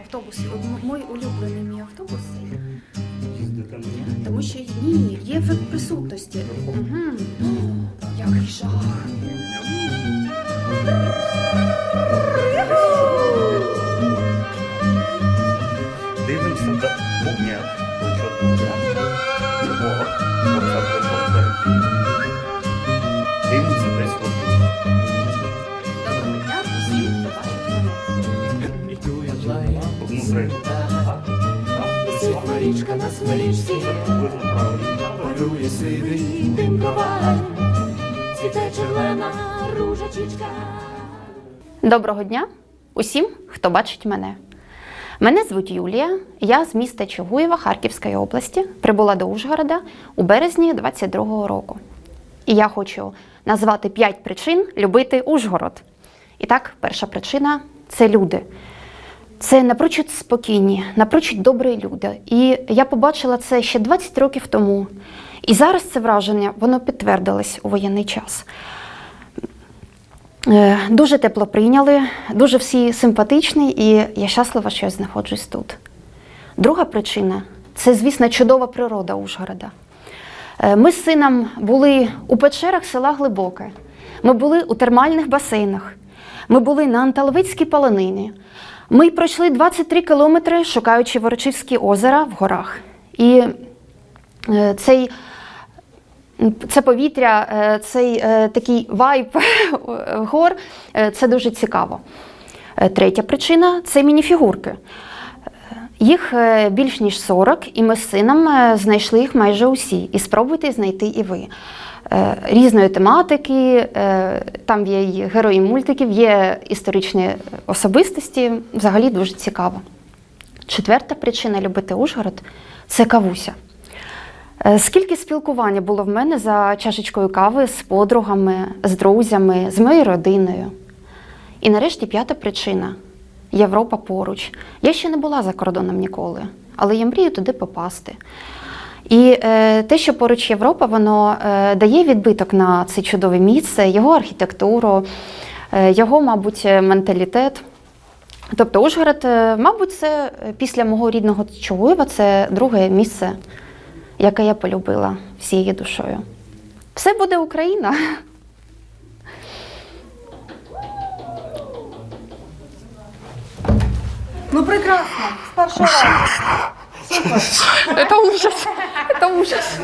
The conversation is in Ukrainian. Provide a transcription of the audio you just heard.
Автобус, мой улюблений мій автобус. Тому що ні, є ефект присутності. Угу. Який жах. Дивимося до Ні, Світла річка на смирічці, парує сивий дим коваль, цвіте червона ружачечка. Доброго дня усім, хто бачить мене. Мене звуть Юлія, я з міста Чугуєва Харківської області, прибула до Ужгорода у березні 22-го року. І я хочу назвати 5 причин любити Ужгород. І так, перша причина це люди. Це напрочуд спокійні, напрочуд добрі люди. І я побачила це ще 20 років тому. І зараз це враження воно підтвердилось у воєнний час. Е, Дуже тепло прийняли, дуже всі симпатичні, і я щаслива, що я знаходжусь тут. Друга причина це, звісно, чудова природа Ужгорода. Е, Ми з сином були у печерах села Глибоке, ми були у термальних басейнах, ми були на Анталовицькій полонині. Ми пройшли 23 кілометри, шукаючи Ворочівські озера в горах. І е, цей це повітря, е, цей е, такий вайб гор, це дуже цікаво. Третя причина це мініфігурки. Їх е, більш ніж 40, і ми з сином е, знайшли їх майже усі. І спробуйте знайти і ви. Е, Різної тематики, там є і герої мультиків, є історичні особистості. Взагалі дуже цікаво. Четверта причина любити Ужгород це кавуся. Скільки спілкування було в мене за чашечкою кави з подругами, з друзями, з моєю родиною. І нарешті п'ята причина Європа поруч. Я ще не була за кордоном ніколи, але я мрію туди попасти. І е, те, що поруч Європа, воно е, дає відбиток на це чудове місце, його архітектуру, е, його, мабуть, менталітет. Тобто Ужгород, е, мабуть, це е, після мого рідного Чугуєва, це друге місце, яке я полюбила всією душою. Все буде Україна. Ну прекрасно, с першого. Це ужас. Это ужас.